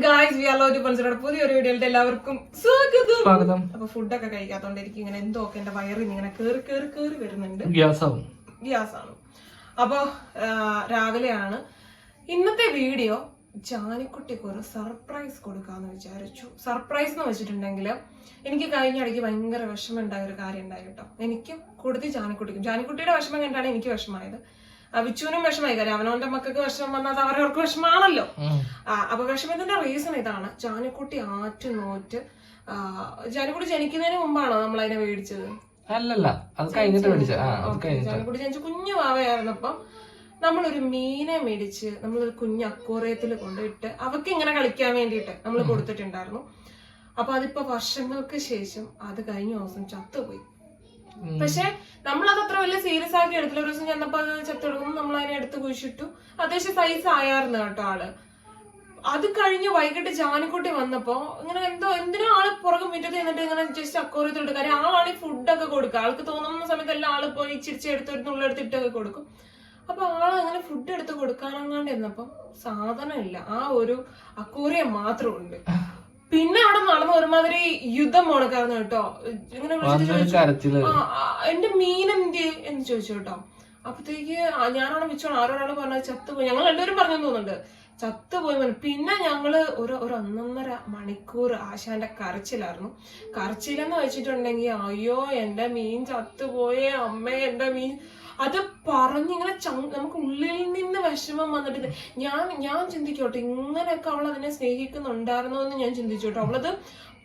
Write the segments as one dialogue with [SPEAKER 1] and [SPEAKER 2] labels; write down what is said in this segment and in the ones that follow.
[SPEAKER 1] Guys V പഞ്ചറുടെ പുതിയൊരു വീഡിയോയിലെ എല്ലാവർക്കും സ്വാഗതം.
[SPEAKER 2] സ്വാഗതം.
[SPEAKER 1] അപ്പൊ ഫുഡൊക്കെ കഴിക്കാത്തോണ്ട് എനിക്ക് ഇങ്ങനെ എന്തോ ഒക്കെ എന്റെ വയറിൽ ഇങ്ങനെ കേറി കേറി കേറി വരുന്നുണ്ട്.
[SPEAKER 2] ഗ്യാസ് ആവും
[SPEAKER 1] ഗ്യാസ് ആണ് അപ്പൊ ആ, രാവിലെയാണ് ഇന്നത്തെ വീഡിയോ ജാനിക്കുട്ടിക്ക് ഒരു സർപ്രൈസ് കൊടുക്കാന്ന് വിചാരിച്ചു. സർപ്രൈസ് എന്ന് വെച്ചിട്ടുണ്ടെങ്കിൽ എനിക്ക് കഴിഞ്ഞ ഇടയ്ക്ക് ഭയങ്കര വിഷമം ഉണ്ടായ ഒരു കാര്യം ഉണ്ടായി കേട്ടോ. എനിക്കും കൊടുത്തി ജാനിക്കുട്ടിക്കും. ജാനിക്കുട്ടിയുടെ വിഷമം കണ്ടാണ് എനിക്ക് വിഷമമായത്. വിച്ചുവിനും വിഷമായി കാര്യം അവനവന്റെ മക്കൾക്ക് വിഷമം വന്നാൽ അവരവർക്ക് വിഷമാണല്ലോ അപ്പൊ വിഷമത്തിന്റെ റീസൺ ഇതാണ്? ജാനക്കുട്ടി ആറ്റ് നോറ്റ് ജാനിക്കുട്ടി ജനിക്കുന്നതിന് മുമ്പാണോ നമ്മൾ അതിനെ മേടിച്ചത്?
[SPEAKER 2] അല്ലല്ല അത് കഴിഞ്ഞിട്ട് മേടിച്ച
[SPEAKER 1] ജാനിക്കുട്ടി ജനിച്ച കുഞ്ഞു വാവയായിരുന്നപ്പം നമ്മളൊരു മീനെ മേടിച്ച് നമ്മളൊരു കുഞ്ഞ് അക്കോറിയത്തിൽ കൊണ്ടുപോയിട്ട് അവക്ക് ഇങ്ങനെ കളിക്കാൻ വേണ്ടിയിട്ട് നമ്മൾ കൊടുത്തിട്ടുണ്ടായിരുന്നു. അപ്പൊ അതിപ്പോ വർഷങ്ങൾക്ക് ശേഷം അത് കഴിഞ്ഞ ദിവസം ചത്തുപോയി. പക്ഷെ നമ്മളത് അത്ര വലിയ സീരിയസ് ആക്കി എടുത്തില്ല. ഒരു ദിവസം ചെന്നപ്പോ അത് ചത്തെടുക്കുമ്പോൾ നമ്മൾ അതിനെ എടുത്ത് കുഴിച്ചിട്ടു. അത്യാവശ്യം സൈസ് ആയായിരുന്നു കേട്ടോ ആൾ. അത് കഴിഞ്ഞ് വൈകിട്ട് ജാനിക്കുട്ടി വന്നപ്പോ ഇങ്ങനെ എന്തോ എന്തിനാ ആൾ പുറകെ മുറ്റത്ത് നിന്നിട്ട് ഇങ്ങനെ ജസ്റ്റ് അക്കോറിയത്തിലിട്ട് കാര്യം ആളാണ് ഈ ഫുഡൊക്കെ കൊടുക്കുക. ആൾക്ക് തോന്നുന്ന സമയത്ത് എല്ലാം ആൾ പോയി ചിരിച്ച് എടുത്തൊരു നുള്ളെടുത്ത് ഇട്ടൊക്കെ കൊടുക്കും. അപ്പൊ ആൾ അങ്ങനെ ഫുഡ് എടുത്ത് കൊടുക്കാനങ്ങാണ്ട് ഇരുന്നപ്പം സാധനം ഇല്ല ആ ഒരു അക്കോറിയ മാത്രമുണ്ട് പിന്നെ അവിടെ നടന്ന ഒരുമാതിരി യുദ്ധം മുണക്കായിരുന്നു കേട്ടോ. ഇങ്ങനെ വിളിച്ചിട്ട്
[SPEAKER 2] വന്നൊരു
[SPEAKER 1] ചോദിച്ചു, ആ, ആ, എന്റെ മീൻ എന്ത് എന്ന് ചോദിച്ചു കേട്ടോ. അപ്പത്തേക്ക് ആ, ഞാനവിടെ ഒരാൾ ആരോടാണ് പറഞ്ഞത് ചത്തുപോയി. ഞങ്ങൾ രണ്ടുപേരും പറഞ്ഞു തോന്നുന്നുണ്ട്. ചത്തുപോയി മതി പിന്നെ ഞങ്ങൾ ഒരു ഒരു ഒന്നൊന്നര മണിക്കൂർ ആശാന്റെ കരച്ചിലായിരുന്നു. കരച്ചിലെന്ന് വെച്ചിട്ടുണ്ടെങ്കിൽ അയ്യോ എന്റെ മീൻ ചത്തുപോയേ അമ്മേ എന്റെ മീൻ. അത് പറഞ്ഞിങ്ങനെ നമുക്ക് ഉള്ളിൽ നിന്ന് വിഷമം വന്നിട്ട് ഞാൻ ഞാൻ ചിന്തിക്കോട്ടെ ഇങ്ങനെയൊക്കെ അവൾ അതിനെ സ്നേഹിക്കുന്നുണ്ടായിരുന്നോ എന്ന് ഞാൻ ചിന്തിച്ചു കേട്ടോ അവളത്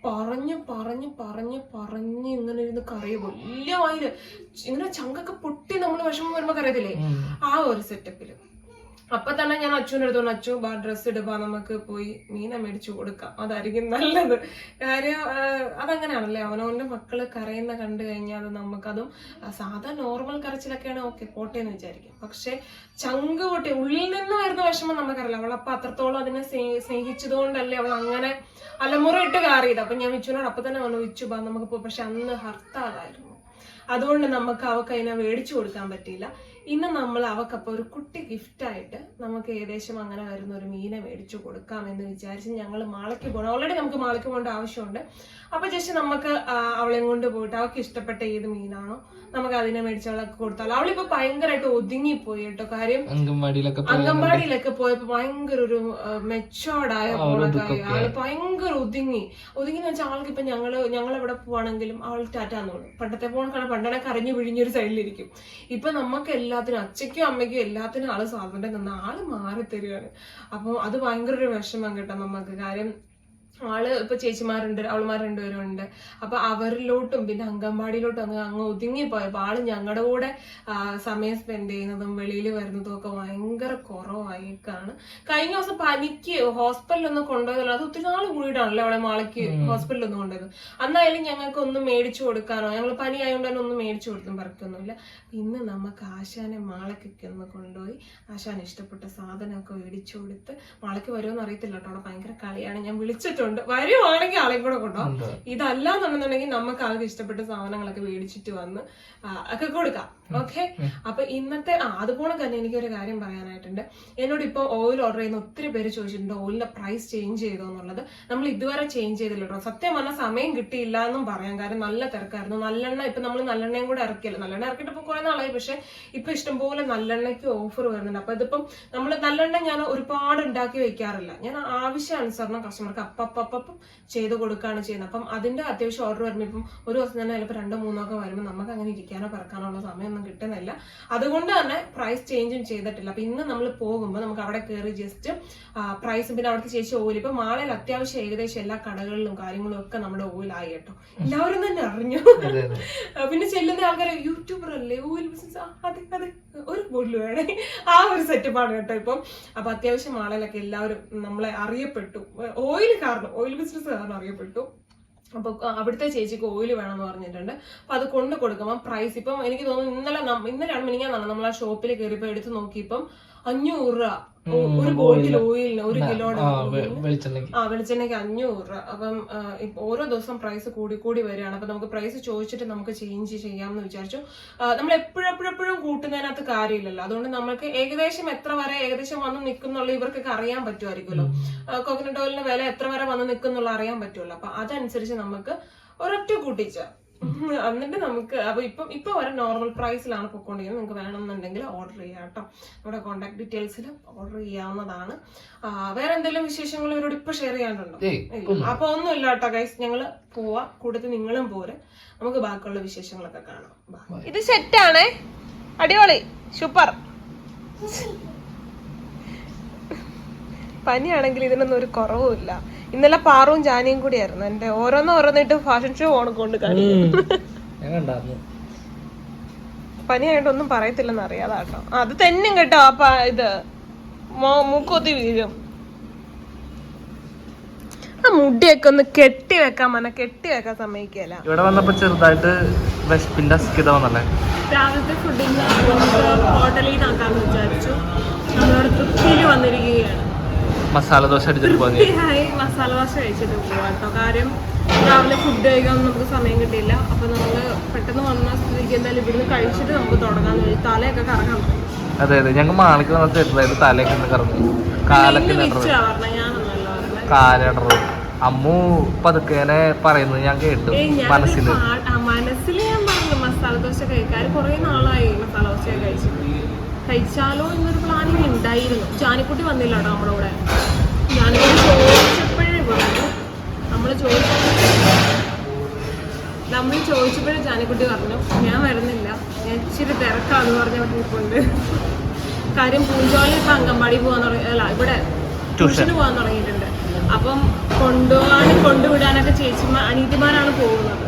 [SPEAKER 1] പറഞ്ഞ് പറഞ്ഞ് പറഞ്ഞ് പറഞ്ഞ് ഇങ്ങനെ ഇരുന്ന് കറിയ വലിയ വായിൽ. ഇങ്ങനെ ചങ്കൊക്കെ പൊട്ടി നമ്മൾ വിഷമം വരുമ്പോ കറിയത്തില്ലേ ആ ഒരു സെറ്റപ്പിൽ അപ്പൊ തന്നെ ഞാൻ അച്ഛന്റെ പറഞ്ഞു അച്ചു ബാ ഡ്രസ്സ് ഇടുക നമുക്ക് പോയി മീന മേടിച്ചു കൊടുക്കാം. അതായിരിക്കും നല്ലത്. കാര്യം അതങ്ങനെയാണല്ലേ? അവനവന്റെ മക്കൾ കരയുന്ന കണ്ടു കഴിഞ്ഞാൽ അത് നമുക്കതും സാധാ നോർമൽ കരച്ചിലൊക്കെയാണ് ഓക്കെ പോട്ടെ എന്ന് വിചാരിക്കും. പക്ഷെ ചങ്ക് പൊട്ടി ഉള്ളിൽ നിന്ന് വരുന്ന വിഷമം നമുക്കറിയില്ല. അവൾ അപ്പൊ അത്രത്തോളം അതിനെ സ്നേ- സ്നേഹിച്ചതുകൊണ്ടല്ലേ അവൾ അങ്ങനെ അലമുറ ഇട്ട് കാറിയത്. അപ്പൊ ഞാൻ വിച്ചുനോട് അപ്പൊ തന്നെ പറഞ്ഞു വിച്ചു ബാ നമുക്ക് പോ. പക്ഷെ അന്ന് ഹർത്താലായിരുന്നു അതുകൊണ്ട് നമുക്ക് അവക്ക് അതിനെ മേടിച്ചു കൊടുക്കാൻ പറ്റിയില്ല. ഇന്ന് നമ്മൾ അവക്കപ്പോൾ ഒരു കുട്ടി ഗിഫ്റ്റായിട്ട് നമുക്ക് ഏകദേശം അങ്ങനെ വരുന്ന ഒരു മീനെ മേടിച്ചു കൊടുക്കാം എന്ന് വിചാരിച്ച് ഞങ്ങൾ മാളയ്ക്ക് പോകണം ഓൾറെഡി നമുക്ക് മാളയ്ക്ക് പോകേണ്ട ആവശ്യമുണ്ട്. അപ്പോൾ ജസ്റ്റ് നമുക്ക് അവളെ കൊണ്ട് പോയിട്ട് അവൾക്ക് ഇഷ്ടപ്പെട്ട ഏത് മീനാണോ നമുക്ക് അതിനെ മേടിച്ച് അവളൊക്കെ കൊടുത്താലും. അവളിപ്പോ ഭയങ്കരമായിട്ട് ഒതുങ്ങിപ്പോയി കേട്ടോ. കാര്യം
[SPEAKER 2] അംഗൻവാടിയിലൊക്കെ
[SPEAKER 1] അംഗൻവാടിയിലൊക്കെ പോയപ്പോ ഭയങ്കര ഒരു മെച്ചോർഡായ. ആൾ ഭയങ്കര ഒതുങ്ങി. ഒതുങ്ങി എന്ന് വെച്ചാൽ ആൾക്ക് ഇപ്പൊ ഞങ്ങൾ ഞങ്ങൾ എവിടെ പോവാണെങ്കിലും അവൾ ടാറ്റാന്ന് പറയും പണ്ടത്തെ പോണക്കാണ് പണ്ടനെ കരഞ്ഞു പിഴിഞ്ഞൊരു സൈഡിലിരിക്കും. ഇപ്പൊ നമുക്ക് എല്ലാത്തിനും അച്ഛയ്ക്കും അമ്മയ്ക്കും എല്ലാത്തിനും ആൾ സ്വാതന്ത്ര്യം തന്ന ആൾ മാറി തരികയാണ് അപ്പൊ അത് ഭയങ്കര ഒരു വിഷമം കേട്ടോ നമുക്ക് കാര്യം ആൾ ഇപ്പൊ ചേച്ചിമാരുണ്ട് അവളുമാർ രണ്ടുപേരും ഉണ്ട് അപ്പൊ അവരിലോട്ടും പിന്നെ അംഗൻവാടിയിലോട്ടും അങ്ങ് അങ്ങ് ഒതുങ്ങിപ്പോയപ്പോ ആൾ ഞങ്ങളുടെ കൂടെ സമയം സ്പെൻഡ് ചെയ്യുന്നതും വെളിയിൽ വരുന്നതും ഒക്കെ ഭയങ്കര കുറവായിക്കാണ്. കഴിഞ്ഞ ദിവസം പനിക്ക് ഹോസ്പിറ്റലൊന്നും കൊണ്ടുപോയതല്ലോ അത് ഒത്തിരി നാൾ കൂടിയിട്ടാണല്ലോ അവളെ മാളയ്ക്ക് ഹോസ്പിറ്റലൊന്നും കൊണ്ടുപോയത്. അന്നായാലും ഞങ്ങൾക്ക് ഒന്നും മേടിച്ചു കൊടുക്കാനോ ഞങ്ങൾ പനി ആയതുകൊണ്ട് തന്നെ ഒന്നും മേടിച്ചു കൊടുത്തും പറക്കൊന്നുമില്ല. ഇന്ന് നമുക്ക് ആശാനെ മാളയ്ക്കൊക്കെ ഒന്ന് കൊണ്ടുപോയി ആശാൻ ഇഷ്ടപ്പെട്ട സാധനമൊക്കെ മേടിച്ചു കൊടുത്ത് മാളയ്ക്ക് വരുമെന്ന് അറിയത്തില്ല കേട്ടോ അവിടെ ഭയങ്കര കളിയാണ്. ഞാൻ വിളിച്ചിട്ടുണ്ട്. വരുവാണെങ്കിൽ ആളെയും കൂടെ കൊണ്ടുപോകാം
[SPEAKER 2] ഇതല്ല
[SPEAKER 1] എന്നുണ്ടെന്നുണ്ടെങ്കിൽ നമുക്ക് ആൾക്ക് ഇഷ്ടപ്പെട്ട സാധനങ്ങളൊക്കെ മേടിച്ചിട്ട് വന്ന് ഒക്കെ കൊടുക്കാം. ഓക്കെ അപ്പൊ ഇന്നത്തെ അതുപോലെ തന്നെ എനിക്ക് ഒരു കാര്യം പറയാനായിട്ടുണ്ട്. എന്നോട് ഇപ്പോൾ ഓയിൽ ഓർഡർ ചെയ്യുന്ന ഒത്തിരി പേര് ചോദിച്ചിട്ടുണ്ട് ഓയിലിന്റെ പ്രൈസ് ചേഞ്ച് ചെയ്തോ എന്നുള്ളത്. നമ്മൾ ഇതുവരെ ചേഞ്ച് ചെയ്തില്ല കേട്ടോ. സത്യം പറഞ്ഞാൽ സമയം കിട്ടിയില്ല എന്നും പറയാം. കാരണം നല്ല തിരക്കായിരുന്നു. നല്ലെണ്ണ ഇപ്പൊ നമ്മൾ നല്ലെണ്ണയും കൂടെ ഇറക്കിയില്ല. നല്ലെണ്ണ ഇറക്കിയിട്ട് ഇപ്പൊ കുറെ നാളായി. പക്ഷെ ഇപ്പൊ ഇഷ്ടംപോലെ നല്ലെണ്ണയ്ക്ക് ഓഫർ വരുന്നുണ്ട്. അപ്പൊ ഇതിപ്പം നമ്മൾ നല്ലെണ്ണ ഞാൻ ഒരുപാട് ഉണ്ടാക്കി വെക്കാറില്ല. ഞാൻ ആവശ്യാനുസരണം കസ്റ്റമർക്ക് അപ്പം ചെയ്ത് കൊടുക്കുകയാണ് ചെയ്യുന്നത്. അപ്പം അതിന്റെ അത്യാവശ്യം ഓർഡർ വരുമ്പോൾ ഇപ്പം ഒരു ദിവസം തന്നെ ചിലപ്പോൾ രണ്ടോ മൂന്നോ ഒക്കെ വരുമ്പോൾ നമുക്ക് അങ്ങനെ ഇരിക്കാനോ പറക്കാനോ ഉള്ള സമയമൊന്നും കിട്ടുന്നില്ല. അതുകൊണ്ട് തന്നെ പ്രൈസ് ചേഞ്ചും ചെയ്തിട്ടില്ല. അപ്പൊ ഇന്ന് നമ്മൾ പോകുമ്പോൾ നമുക്ക് അവിടെ കയറി ജസ്റ്റ് പ്രൈസും പിന്നെ അവിടുത്തെ ചേച്ചി ഓയിൽ. ഇപ്പൊ മാളയിൽ അത്യാവശ്യം ഏകദേശം എല്ലാ കടകളിലും കാര്യങ്ങളും ഒക്കെ നമ്മുടെ ഓയിലായി കേട്ടോ. എല്ലാവരും തന്നെ അറിഞ്ഞു. പിന്നെ ചെല്ലുന്ന ആൾക്കാരെ യൂട്യൂബർ അല്ലേ? ഓയിൽ ബിസിനസ് അതെ അതെ. ഒരു ബോട്ടിൽ വേണേ. ആ ഒരു സെറ്റപ്പാണ് കേട്ടോ ഇപ്പം. അപ്പൊ അത്യാവശ്യം ആളുകളൊക്കെ എല്ലാവരും നമ്മളെ അറിയപ്പെട്ടു. ഓയിൽ കാരണം ഓയിൽ ബിസിനസ് കാരണം അറിയപ്പെട്ടു. അപ്പൊ അവിടുത്തെ ചേച്ചിക്ക് ഓയിൽ വേണമെന്ന് പറഞ്ഞിട്ടുണ്ട്. അപ്പൊ അത് കൊണ്ട് കൊടുക്കുമ്പോൾ പ്രൈസ് ഇപ്പം എനിക്ക് തോന്നുന്നു ഇന്നലെ ഇന്നലെയാണ് മിനിങ്ങാന്നാണ് നമ്മൾ ആ ഷോപ്പിൽ കയറിയപ്പോൾ എടുത്ത് നോക്കിയപ്പം അഞ്ഞൂറ് രൂപ. ഒരു ബോട്ടിൽ ഓയിലിന് ഒരു കിലോയുടെ
[SPEAKER 2] ആ വെളിച്ചെണ്ണയ്ക്ക്.
[SPEAKER 1] ആ വെളിച്ചെണ്ണയ്ക്ക് അഞ്ഞൂറ് രൂപ. അപ്പം ഇപ്പൊ ഓരോ ദിവസം പ്രൈസ് കൂടി കൂടി വരികയാണ്. അപ്പൊ നമുക്ക് പ്രൈസ് ചോദിച്ചിട്ട് നമുക്ക് ചേഞ്ച് ചെയ്യാമെന്ന് വിചാരിച്ചു. നമ്മൾ എപ്പോഴും എപ്പോഴും കൂട്ടുന്നതിനകത്ത് കാര്യമില്ലല്ലോ. അതുകൊണ്ട് നമുക്ക് ഏകദേശം എത്ര വരെ ഏകദേശം വന്ന് നിൽക്കുന്നുള്ള ഇവർക്കൊക്കെ അറിയാൻ പറ്റുമായിരിക്കുമല്ലോ. കോക്കനട്ട് ഓയിലിന് വില എത്ര വരെ വന്ന് നിൽക്കുന്നുള്ള അറിയാൻ പറ്റുമല്ലോ. അപ്പൊ അതനുസരിച്ച് നമുക്ക് ഒരൊറ്റ കൂട്ടിച്ച എന്നിട്ട് നമുക്ക് അപ്പൊ ഇപ്പം ഇപ്പൊ വരെ നോർമൽ പ്രൈസിലാണ് പൊക്കോണ്ടിരിക്കുന്നത്. നിങ്ങൾക്ക് വേണമെന്നുണ്ടെങ്കിൽ ഓർഡർ ചെയ്യാം കേട്ടോ. നമ്മുടെ കോൺടാക്ട് ഡീറ്റെയിൽസിൽ ഓർഡർ ചെയ്യാവുന്നതാണ്. വേറെ എന്തെങ്കിലും വിശേഷങ്ങൾ ഇവരോട് ഇപ്പൊ ഷെയർ ചെയ്യാനുണ്ടോ?
[SPEAKER 2] ഒന്നും
[SPEAKER 1] ഇല്ല. അപ്പൊ കേട്ടോ ഗൈസ് ഞങ്ങൾ പോവാ. കൂട്ടത്തിൽ നിങ്ങളും പോരെ. നമുക്ക് ബാക്കിയുള്ള വിശേഷങ്ങളൊക്കെ കാണാം. ഇത് ഇത് ആണേ. അടിപൊളി. സൂപ്പർ പനിയാണെങ്കിൽ ഇതിനൊന്നും ഒരു കുറവുമില്ല. ഇന്നലെ പാറും ജാനിയും കൂടിയായിരുന്നു. എന്റെ ഓരോന്ന് ഓരോന്നിട്ട് ഫാഷൻ ഷോ ഓണം കൊണ്ട് കാണിക്കും
[SPEAKER 2] ഞാൻ കണ്ടായിരുന്നു
[SPEAKER 1] പനിയായിട്ട് ഒന്നും പറയത്തില്ലെന്ന് അറിയാതാട്ടോ അത് തന്നെ കേട്ടോ ആ ഇത്. മൂക്കൊത്തി വീഴും. ആ മുടിയൊക്കെ ഒന്ന് കെട്ടി വെക്കാൻ മന കെട്ടി വെക്കാൻ സമ്മതിക്കല.
[SPEAKER 2] ഇവിടെ വന്നപ്പോ ചെറുതായിട്ട് വിശപ്പിന്റെ അസ്കിത വന്നല്ലേ?
[SPEAKER 1] രാവിലത്തെ ഫുഡിങ് ഹോട്ടലിൽ നിന്നാക്കാന്ന് വിചാരിച്ചു. നമ്മളോട് തൃപ്തിയിൽ വന്നിരിക്കുകയാണ്.
[SPEAKER 2] മസാല ദോശ അടിച്ചിട്ട്
[SPEAKER 1] പോകാൻ മസാല ദോശ കഴിച്ചിട്ട് പോകാട്ടോ കേട്ടോ കാര്യം രാവിലെ ഫുഡ് കഴിക്കാൻ നമുക്ക് സമയം കിട്ടിയില്ല. അപ്പൊ നമ്മൾ പെട്ടെന്ന് വന്ന സ്ഥിതിക്ക് എന്തായാലും ഇവിടുന്ന് കഴിച്ചിട്ട് നമുക്ക് തുടങ്ങാന്ന് തലയൊക്കെ കറങ്ങാൻ.
[SPEAKER 2] അതെ അതെ. ഞങ്ങൾ മാളിക്ക് വന്നിട്ട് ചെറുതായിട്ട് തലയൊക്കെ ഒന്ന് കറങ്ങി. കാലൊക്കെ. കാലിടറ് അമ്മു പതുക്കേനെ പറയുന്നത് ഞാൻ കേട്ടു മനസ്സിൽ
[SPEAKER 1] മനസ്സിൽ ഞാൻ പറഞ്ഞു മസാല ദോശ കഴിക്കാൻ. കുറെ നാളായി മസാല ദോശ കഴിച്ചിട്ട്. കഴിച്ചാലോ എന്നൊരു പ്ലാനിങ് ഉണ്ടായിരുന്നു ജാനിക്കുട്ടി വന്നില്ല കേട്ടോ നമ്മുടെ കൂടെ. ജാനിക്കുട്ടി ചോദിച്ചപ്പോഴേ പറഞ്ഞു. നമ്മൾ ചോദിച്ചപ്പോഴേ നമ്മൾ ചോദിച്ചപ്പോഴേ ജാനിക്കുട്ടി പറഞ്ഞു ഞാൻ വരുന്നില്ല. ഞാൻ ഇച്ചിരി തിരക്കാന്ന് പറഞ്ഞ ഇരിപ്പുണ്ട് കാര്യം പൂഞ്ചോളിൽ ഇപ്പം അംഗൻവാടി പോകാൻ തുടങ്ങി അല്ല ഇവിടെ ട്യൂഷന് പോകാൻ തുടങ്ങിയിട്ടുണ്ട്. അപ്പം കൊണ്ടുപോകാനും കൊണ്ടുവിടാനൊക്കെ ചേച്ചിമാർ അനീതിമാരാണ് പോകുന്നത്.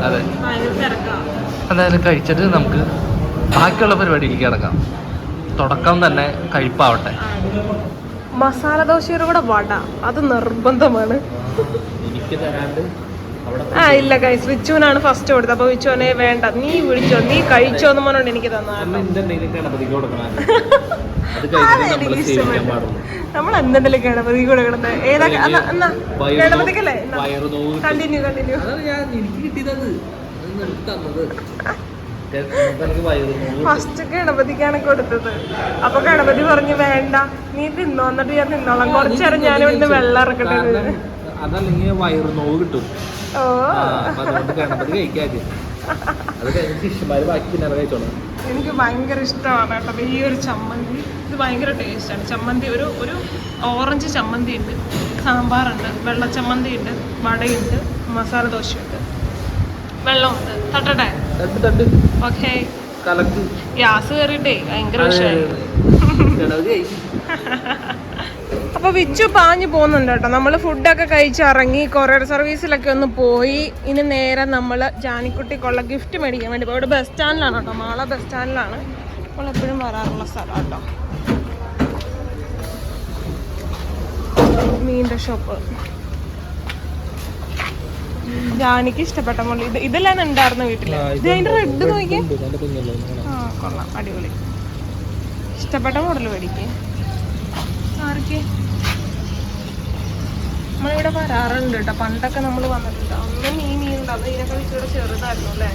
[SPEAKER 1] ഭയങ്കര തിരക്കാണ്
[SPEAKER 2] അതായത് കഴിച്ചിട്ട് നമുക്ക് ബാക്കിയുള്ള പരിപാടിയിലേക്ക് കിടക്കാം തുടക്കം തന്നെ കഴിപ്പാവട്ടെ
[SPEAKER 1] മസാല ദോശയുടെ കൂടെ വട. അത് നിർബന്ധമാണ്.
[SPEAKER 2] എനിക്ക് തരാണ്ട് അവിടെ
[SPEAKER 1] ആ ഇല്ല കൈസ് വിച്ചുവിനാണ് ഫസ്റ്റ് കൊടുത്തത്. അപ്പൊ വിച്ചുവിനെ വേണ്ട. നീ വിളിച്ചോ. നീ കഴിച്ചോ എന്ന് പറഞ്ഞോണ്ട് എനിക്ക് എനിക്ക് നമ്മൾ എന്തെങ്കിലും ഗണപതി കൂടെ കിടന്ന് ഏതാ ഗണപതിക്കല്ലേ? കണ്ടിന്യൂ കണ്ടിന്യൂ ഫസ്റ്റ് ഗണപതിക്കാണ് കൊടുത്തത്. അപ്പൊ ഗണപതി പറഞ്ഞു വേണ്ട നീ തിന്നോ എന്നിട്ട് ഞാൻ തിന്നോളാം. കുറച്ചേരം ഞാൻ ഇവിടുന്ന് വെള്ളം ഇറക്കട്ടെ
[SPEAKER 2] അതല്ലെങ്കിൽ വയറു നോവ് കിട്ടും.
[SPEAKER 1] ഓ.
[SPEAKER 2] ഗണപതി കഴിക്കാതെ
[SPEAKER 1] എനിക്ക് ഭയങ്കര ഇഷ്ടമാണ് കേട്ടോ. ഈ ഒരു ചമ്മന്തി ഇത് ഭയങ്കര ടേസ്റ്റാണ് ചമ്മന്തി ഒരു ഒരു ഓറഞ്ച് ചമ്മന്തി ഉണ്ട് സാമ്പാറുണ്ട് വെള്ള ചമ്മന്തി ഉണ്ട് വടയുണ്ട് മസാല ദോശയുണ്ട് വെള്ളമുണ്ട് തട്ടട്ടെ ഗ്യാസ് ഭയങ്കര അപ്പൊ വിച്ചു പാഞ്ഞു പോകുന്നുണ്ട് കേട്ടോ. നമ്മൾ ഫുഡൊക്കെ കഴിച്ചിറങ്ങി കൊറിയർ സർവീസിലൊക്കെ ഒന്ന് പോയി. ഇനി നേരെ നമ്മൾ ജാനിക്കുട്ടിക്കുള്ള ഗിഫ്റ്റ് മേടിക്കാൻ വേണ്ടി പോയി. ഇവിടെ ബസ് സ്റ്റാൻഡിലാണ് കേട്ടോ. മാള ബസ് സ്റ്റാൻഡിലാണ് നമ്മൾ എപ്പോഴും വരാറുള്ള സ്ഥലം കേട്ടോ. മീന്റെ ഷോപ്പ് ജാനിക്ക് ഇഷ്ടപ്പെട്ട മോൾ ഇത് ഇതെല്ലാം ഉണ്ടായിരുന്നു വീട്ടിൽ. ഇത് അതിന്റെ റെഡ് നോക്കിയേ. ആ കൊള്ളാം. അടിപൊളി. ഇഷ്ടപ്പെട്ട മോഡൽ മേടിക്ക്. ആർക്ക് നമ്മളിവിടെ വരാറുണ്ട് കേട്ടോ പണ്ടൊക്കെ നമ്മൾ വന്നിട്ടുണ്ട്. അന്ന് ഈ മീൻ ഉണ്ടാവും ഇതിനൊക്കെ ഇച്ചിരി ചെറുതായിരുന്നു അല്ലേ?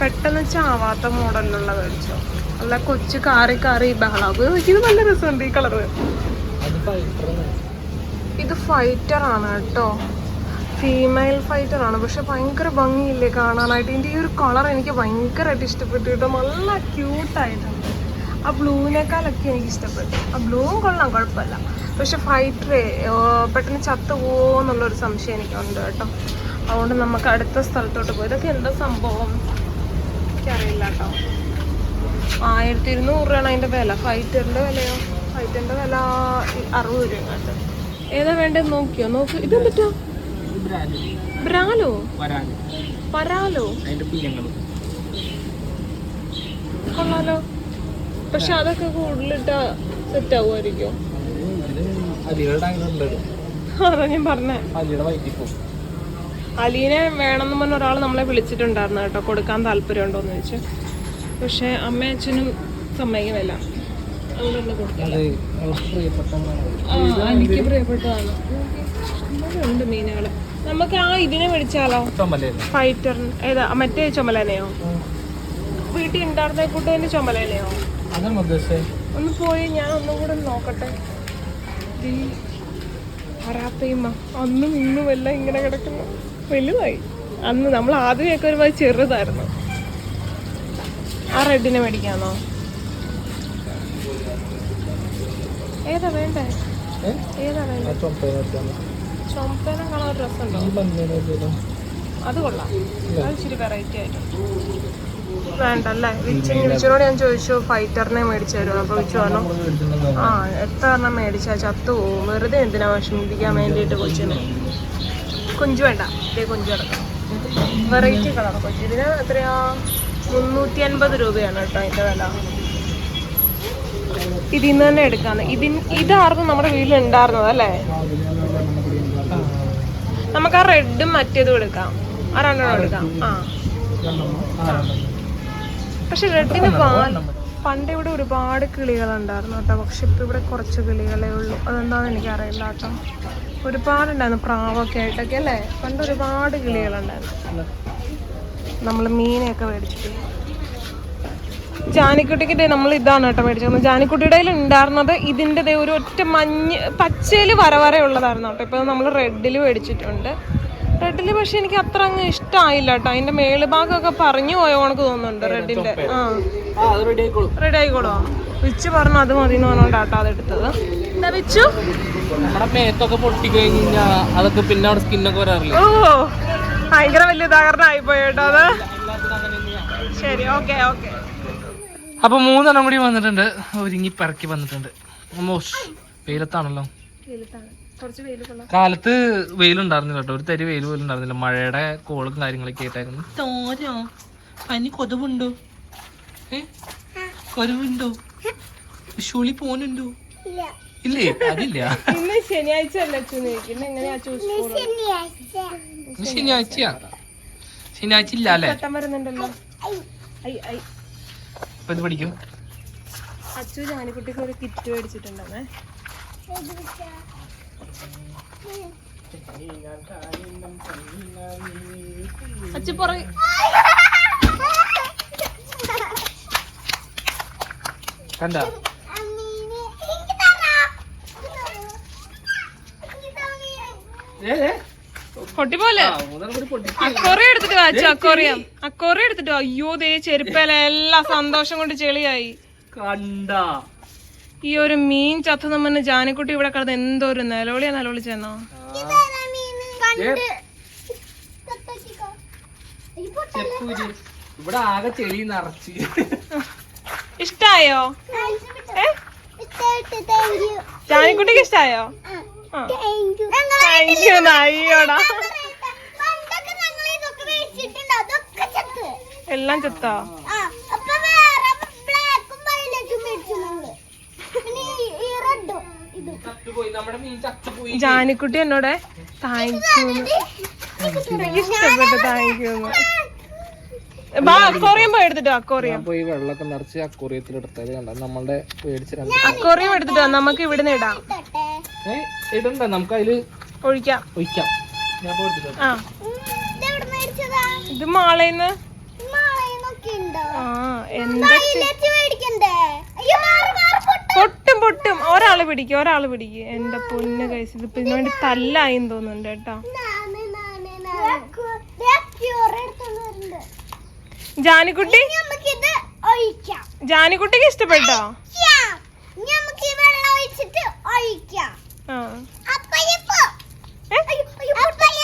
[SPEAKER 1] പെട്ടെന്ന് ചാവാത്ത മോഡലിലുള്ള മേടിച്ചോ. അല്ല കൊച്ചു കാറി കാറി ബഹളാവ് ഇത് നല്ല രസമുണ്ട് ഈ കളറ്. ഇത് ഫൈറ്റർ ആണ് കേട്ടോ. ഫീമെയിൽ ഫൈറ്റർ ആണ്. പക്ഷെ ഭയങ്കര ഭംഗിയില്ലേ കാണാനായിട്ട്. ഇതിന്റെ ഈ ഒരു കളർ എനിക്ക് ഭയങ്കരമായിട്ട് ഇഷ്ടപ്പെട്ടു കേട്ടോ. നല്ല ക്യൂട്ടായിട്ടുണ്ട് ആ ബ്ലൂവിനേക്കാളൊക്കെ എനിക്ക് ഇഷ്ടപ്പെട്ടു. ആ ബ്ലൂവും കൊള്ളാം കുഴപ്പമില്ല. പക്ഷെ ഫൈറ്ററേ പെട്ടെന്ന് ചത്തു പോകുമെന്നുള്ളൊരു സംശയം എനിക്കുണ്ട് കേട്ടോ. അതുകൊണ്ട് നമുക്ക് അടുത്ത സ്ഥലത്തോട്ട് പോയി. ഇതൊക്കെ എന്താ സംഭവം? എനിക്കറിയില്ല കേട്ടോ. ആയിരത്തി ഇരുന്നൂറ് രൂപയാണ് അതിന്റെ വില. ഫൈറ്ററിന്റെ വിലയോ? ഫൈറ്ററിന്റെ വില അറുപത് രൂപ കണ്ട് ഏതാ വേണ്ടത് നോക്കിയോ? നോക്ക്. ഇതെന്തിട്ടാ ബ്രാലോ? പരാലോ?
[SPEAKER 2] അതിന്റെ പിന്നങ്ങളും
[SPEAKER 1] കൊള്ളാലോ. പക്ഷെ അതൊക്കെ കൂടുതലിട്ട സെറ്റ് ആവുമായിരിക്കും. അതാ ഞാൻ പറഞ്ഞേ. അലീനെ വേണമെന്ന് പറഞ്ഞ ഒരാൾ നമ്മളെ വിളിച്ചിട്ടുണ്ടായിരുന്നു കേട്ടോ. കൊടുക്കാൻ താല്പര്യം ഉണ്ടോന്ന് ചോദിച്ചു. പക്ഷെ അമ്മയച്ഛനും സമ്മതിക്കുന്നില്ല. അതുകൊണ്ടൊന്ന് കൊടുക്കാം
[SPEAKER 2] അത് അവർക്ക് പ്രിയപ്പെട്ടതാണ്
[SPEAKER 1] ആ എനിക്ക് പ്രിയപ്പെട്ടതാണ്. ഉണ്ട് മീനുകൾ. നമുക്ക് ആ ഇതിനെ മേടിച്ചാലോ? ഫൈറ്റർ ഏതാ മറ്റേ ചുമലനെയോ വീട്ടിൽ ഉണ്ടായിരുന്ന കൂട്ടതിന്റെ ചുമലനെയോ ഒന്ന് പോയി ഞാൻ ഒന്നും കൂടെ നോക്കട്ടെ. അറാപ്പയുമ്മ അന്നും ഇന്നും എല്ലാം ഇങ്ങനെ കിടക്കുന്നു. വലുതായി. അന്ന് നമ്മൾ ആദ്യമൊക്കെ ഒരുപാട് ചെറുതായിരുന്നു. ആ റെഡിനെ മേടിക്കാന്നോ ഏതാ വേണ്ടേ? ഏതാ വേണ്ടേ? ചുമപ്പേനെ കാണാൻ ഒരു രസമുണ്ടോ അത് കൊള്ളാം. അത് ഇച്ചിരി വെറൈറ്റി ആയിട്ട്. വേണ്ടല്ലേ? വിച്ച് വിച്ചിനോട് ഞാൻ ചോദിച്ചു ഫൈറ്ററിനെ മേടിച്ചു തരുമോ അപ്പൊ വിച്ചു പറഞ്ഞു ആ എത്ര എണ്ണം മേടിച്ചാ? ചത്തു പോവും. വെറുതെ എന്തിനാ വിഷമിപ്പിക്കാൻ വേണ്ടിയിട്ട് കൊച്ചിന്? കൊഞ്ചു വേണ്ട. ഇതേ കൊഞ്ചു കിടക്കണം വെറൈറ്റി കളർ കൊച്ചു ഇതിന് എത്രയാ? മുന്നൂറ്റി അൻപത് രൂപയാണ് കേട്ടോ അതിന്റെ വില. ഇതിൽ നിന്ന് തന്നെ എടുക്കാന്ന്. ഇതിൻ ഇതായിരുന്നു നമ്മുടെ വീട്ടിൽ ഉണ്ടായിരുന്നത് അല്ലേ? നമുക്ക് ആ റെഡും മറ്റേതും എടുക്കാം. ആ രണ്ടെണ്ണം എടുക്കാം. ആ. പക്ഷെ റെഡിന് പണ്ട് ഇവിടെ ഒരുപാട് കിളികളുണ്ടായിരുന്നു കേട്ടോ. പക്ഷെ ഇപ്പൊ ഇവിടെ കുറച്ച് കിളികളേ ഉള്ളൂ. അതെന്താണെന്ന് എനിക്കറിയില്ല കേട്ടോ. ഒരുപാടുണ്ടായിരുന്നു. പ്രാവൊക്കെ ആയിട്ടൊക്കെ അല്ലേ? പണ്ട് ഒരുപാട് കിളികളുണ്ടായിരുന്നു. നമ്മൾ മീനെയൊക്കെ മേടിച്ചിട്ട് ജാനിക്കുട്ടിക്ക് നമ്മൾ ഇതാണ് കേട്ടോ മേടിച്ചത് ജാനിക്കുട്ടിയുടെ ഉണ്ടായിരുന്നത് ഇതിന്റെ ഒരു ഒറ്റ മഞ്ഞ് പച്ചയിൽ വര വര ഉള്ളതായിരുന്നു കേട്ടോ. ഇപ്പോൾ നമ്മൾ റെഡിൽ മേടിച്ചിട്ടുണ്ട്. റെഡിൽ പക്ഷെ എനിക്ക് അത്ര അങ്ങ് ഇഷ്ടമായില്ല കേട്ടോ. അതിന്റെ മേളുഭാഗമൊക്കെ പറഞ്ഞു പോയോ കണക്ക് തോന്നുന്നുണ്ട് റെഡിന്റെ ആ. റെഡി ആയിക്കോളോ. വിച്ച് പറഞ്ഞു അത് മതി എന്ന് പറഞ്ഞോണ്ടാട്ടോ അത് എടുത്തത് എന്താ വിച്ചു?
[SPEAKER 2] നമ്മുടെ മേത്തൊക്കെ പൊട്ടിക്കഴിഞ്ഞാ അതൊക്കെ പിന്നെ അവിടെ സ്കിന്നൊക്കെ വരാറില്ല?
[SPEAKER 1] ഓ ഭയങ്കര വലിയ ഉദാഹരണമായി ആയിപ്പോയി കേട്ടോ അത്. ശരി ഓക്കെ ഓക്കെ.
[SPEAKER 2] അപ്പൊ മൂന്നെണ്ണം കൂടി വന്നിട്ടുണ്ട്. ഒരുങ്ങി പറക്കി വന്നിട്ടുണ്ട്. വെയിലത്താണല്ലോ. കാലത്ത് വെയിലുണ്ടായിരുന്നില്ല കേട്ടോ. ഒരു തരി വെയിൽ പോലും ഉണ്ടായിരുന്നില്ല. മഴയുടെ കോളും കാര്യങ്ങളൊക്കെ ആയിട്ടായിരുന്നു. തോരോ? പനി കൊതുവുണ്ടോ ഏ? കൊതുവുണ്ടോ ഷുളി പോനുണ്ടോ ഇല്ലേ. അതില്ല.
[SPEAKER 1] ഇന്ന് ശനിയാഴ്ച
[SPEAKER 2] ശനിയാഴ്ചയാ. ശനിയാഴ്ച ഇല്ല അല്ലേ?
[SPEAKER 1] വരുന്നുണ്ടല്ലോ.
[SPEAKER 2] ഇപ്പൊ ഇത് പഠിക്കും?
[SPEAKER 1] അച്ചു ജാനിക്കുട്ടിക്ക് ഒരു കിറ്റ് മേടിച്ചിട്ടുണ്ടെന്നേ. അച്ചു പുറകെ.
[SPEAKER 2] കണ്ട?
[SPEAKER 1] പൊട്ടിപ്പോലെ അക്കോറി എടുത്തിട്ട് വാച്ചു അക്കോറിയം. അക്കോറി എടുത്തിട്ട്? അയ്യോ ദേ ചെരുപ്പലെല്ലാം സന്തോഷം കൊണ്ട് ചെളിയായി.
[SPEAKER 2] കണ്ട.
[SPEAKER 1] ഈ ഒരു മീൻ ചത്തു നമ്മന്ന് ജാനിക്കുട്ടി ഇവിടെ കിടന്ന് എന്തോ ഒരു നിലവിളിയാ നിലവിളിച്ചെന്നോ
[SPEAKER 2] ഇവിടെ ആകെ ചെളി നിറച്ച്.
[SPEAKER 1] ഇഷ്ടായോ? ഏ? ജാനിക്കുട്ടിക്ക് ഇഷ്ടായോ? അയ്യോടാ എല്ലാം ചെത്താ? ജാനിക്കുട്ടി എന്നോട് ഇഷ്ടപ്പെട്ടു അക്കോറിയം പോയി എടുത്തിട്ടോ അക്കോറിയം
[SPEAKER 2] പോയി വെള്ളമൊക്കെ നിറച്ച് അക്കോറിയത്തിൽ എടുത്തത് കണ്ട? നമ്മളുടെ
[SPEAKER 1] അക്കോറിയം എടുത്തിട്ടോ? നമുക്ക് ഇവിടുന്ന് ഇടാം.
[SPEAKER 2] ഏ ഇടണ്ട നമുക്ക് അതിൽ
[SPEAKER 1] ഒഴിക്കാം.
[SPEAKER 2] ഒഴിക്കാം. ഞാൻ
[SPEAKER 1] ആ. ഇത് മാളയിന്ന് പൊട്ടും പൊട്ടും. ഒരാൾ പിടിക്കും ഒരാൾ പിടിക്കും. എന്റെ പൊന്ന് കഴിച്ചു ഇത് ഇതിനു വേണ്ടി തല്ലായി തോന്നുന്നുണ്ട് കേട്ടോ. ജാനിക്കുട്ടി? ജാനിക്കുട്ടിക്ക് ഇഷ്ടപ്പെട്ടോ
[SPEAKER 3] നമുക്ക് ഈ വെള്ളം ഒഴിച്ചിട്ട് ഒഴിക്കാം
[SPEAKER 1] ആ
[SPEAKER 3] അപ്പയപ്പോ
[SPEAKER 1] ഏ?
[SPEAKER 3] അപ്പയ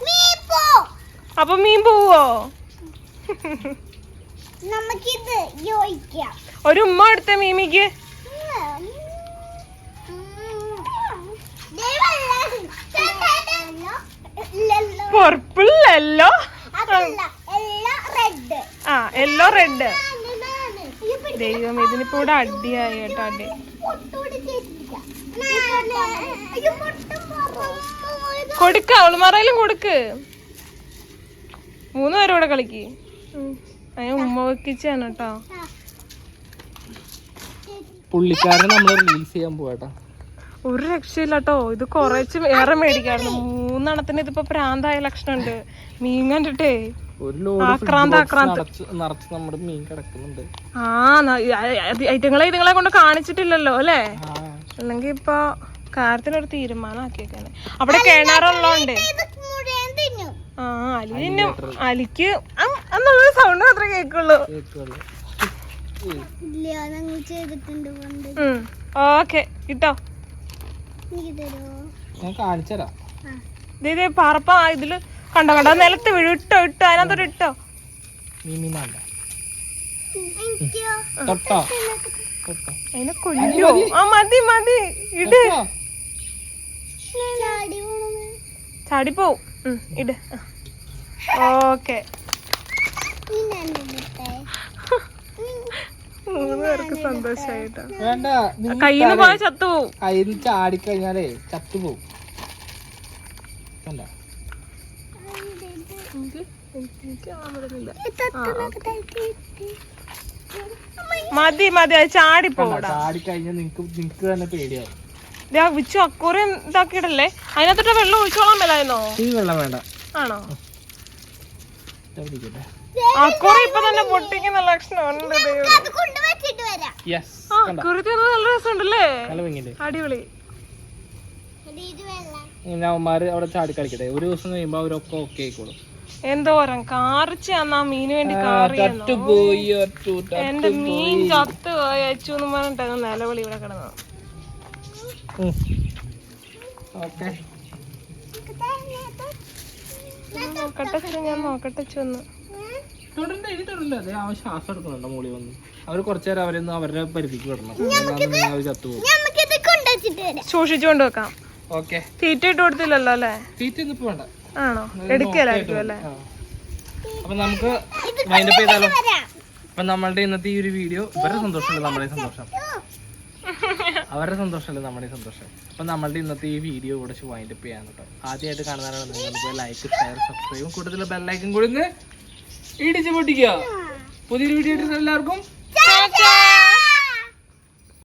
[SPEAKER 3] നീ പോ
[SPEAKER 1] അപ്പൊ മീൻ പോവോ?
[SPEAKER 3] നമുക്കിത് യോജിക്കാം
[SPEAKER 1] ഒരു ഉമ്മ എടുത്ത മീമിക്ക്. പർപ്പിൾ യെല്ലോ ആ യെല്ലോ റെഡ്. ദൈവം ഇതിനിപ്പോ ഇവിടെ അടിയായി കേട്ടോ അടി. കൊടുക്ക അവളുമാറയിലും കൊടുക്ക്. മൂന്ന് പേരും ഇവിടെ കളിക്ക്. അതിന് ഉമ്മ വെക്കിച്ചാണ് കേട്ടോ.
[SPEAKER 2] പുള്ളിക്കാരനെ നമ്മൾ റിലീസ് ചെയ്യാൻ പോവാട്ടോ.
[SPEAKER 1] ഒരു രക്ഷയില്ല കേട്ടോ. ഇത് കുറച്ച് ഏറെ മേടിക്കായിരുന്നു. മൂന്നെണ്ണത്തിന് ഇതിപ്പോ പ്രാന്തായ ലക്ഷണം ഉണ്ട് മീൻ കണ്ടിട്ടേ. ആക്രാന്ത് ആക്രാന്ത്.
[SPEAKER 2] നിറച്ച് നിറച്ച് നമ്മുടെ മീൻ കിടക്കുന്നുണ്ട്.
[SPEAKER 1] ആ ഐറ്റങ്ങളെ ഇതുങ്ങളെ കൊണ്ട് കാണിച്ചിട്ടില്ലല്ലോ അല്ലേ?
[SPEAKER 2] അല്ലെങ്കി
[SPEAKER 1] അല്ലെങ്കിൽ ഇപ്പൊ കാര്യത്തിനൊരു തീരുമാനം ആക്കിയേക്കാണ് അവിടെ കിണറുള്ളോണ്ട്
[SPEAKER 3] ഇത് മുഴുവൻ തിന്നു
[SPEAKER 1] ആ അലി തിന്നും അലിക്ക് എന്നുള്ള സൗണ്ട് മാത്രമേ
[SPEAKER 3] കേൾക്കുള്ളൂ
[SPEAKER 1] ഓക്കെ കിട്ടോ? ഇതേ പറപ്പ ഇതിൽ കണ്ടോ കണ്ടോ നിലത്ത് വീഴും. ഇട്ടോ ഇട്ടോ അതിനകത്തോട്ട് ഇട്ടോ. അതിനെ കൊല്ലോ. ആ മതി മതി. ഇട്. ചാടിപ്പോവും ഇട്. ഓക്കെ. മൂന്ന് പേർക്ക് സന്തോഷായിട്ടോ.
[SPEAKER 2] വേണ്ട നീ
[SPEAKER 1] കയ്യിൽ നിന്ന് പോയ ചത്തുപോവും
[SPEAKER 2] കയ്യിൽ നിന്ന് ചാടിക്കഴിഞ്ഞാലേ ചത്തുപോകും കണ്ട
[SPEAKER 1] മതി മതി അത് ചാടിപ്പോടാ
[SPEAKER 2] ചാടിക്കഴിഞ്ഞാൽ നിങ്ങക്ക് നിങ്ങക്ക് തന്നെ പേടിയാവും.
[SPEAKER 1] വിച്ചു അക്കൂറിയും ഇതാക്കിയിടല്ലേ? അതിനകത്തോട്ട് വെള്ളം ഒഴിച്ചോളാൻ മേലായിരുന്നോ?
[SPEAKER 2] ഈ വെള്ളം വേണ്ട.
[SPEAKER 1] ആണോ? അടിപൊളി.
[SPEAKER 2] അവന്മാര് അവിടെ ചാടി കളിക്കട്ടെ. ഒരു ദിവസം കഴിയുമ്പോ അവരൊക്കെ ഓക്കെ ആയിക്കോളും.
[SPEAKER 1] എന്തോരം കാറിച്ച് അന്ന് ആ മീന് വേണ്ടി
[SPEAKER 2] ഒറ്റു
[SPEAKER 1] എന്റെ മീൻ ചത്ത് പോയി അച്ചു എന്ന് പറഞ്ഞിട്ട് നിലവിളി ഇവിടെ കിടന്നു.
[SPEAKER 2] ഓക്കെ
[SPEAKER 1] നോക്കട്ടെ അച്ചു, ഞാൻ നോക്കട്ടെ അച്ചു ഒന്ന്
[SPEAKER 2] തൊടണ്ട ഇനി തൊടണ്ട അതെ അവൻ ശ്വാസം എടുക്കുന്നുണ്ടോ മോളി വന്ന്. അവർ കുറച്ചു നേരം അവരൊന്ന് അവരുടെ പരിധിക്ക് വിടണം. ചത്തുപോകും
[SPEAKER 1] സൂക്ഷിച്ചുകൊണ്ട് വെക്കാം
[SPEAKER 2] ഓക്കെ.
[SPEAKER 1] തീറ്റ ഇട്ട് കൊടുത്തില്ലല്ലോ അല്ലേ?
[SPEAKER 2] തീറ്റ ഒന്നും ഇപ്പൊ വേണ്ട.
[SPEAKER 1] ആണോ? എടുക്കലായിരിക്കും അല്ലേ.
[SPEAKER 2] അപ്പൊ നമുക്ക് മൈൻഡപ്പ് ചെയ്താലോ? അപ്പൊ നമ്മളുടെ ഇന്നത്തെ ഈ ഒരു വീഡിയോ വളരെ സന്തോഷമുണ്ട്. നമ്മുടെ സന്തോഷം. അവരുടെ സന്തോഷമല്ലേ? നമ്മുടെ സന്തോഷം. അപ്പൊ നമ്മളുടെ ഇന്നത്തെ ഈ വീഡിയോ കൂടെ വൈൻഡപ്പ് ചെയ്യാൻ കേട്ടോ. ആദ്യമായിട്ട് കാണുന്നവരാണ് നിങ്ങൾക്ക് ലൈക്ക് ഷെയർ സബ്സ്ക്രൈബും കൂടുതൽ ബെല്ലൈക്കും കൂടി ഇടിച്ച് പൊട്ടിക്കുക. പുതിയൊരു വീഡിയോ എല്ലാവർക്കും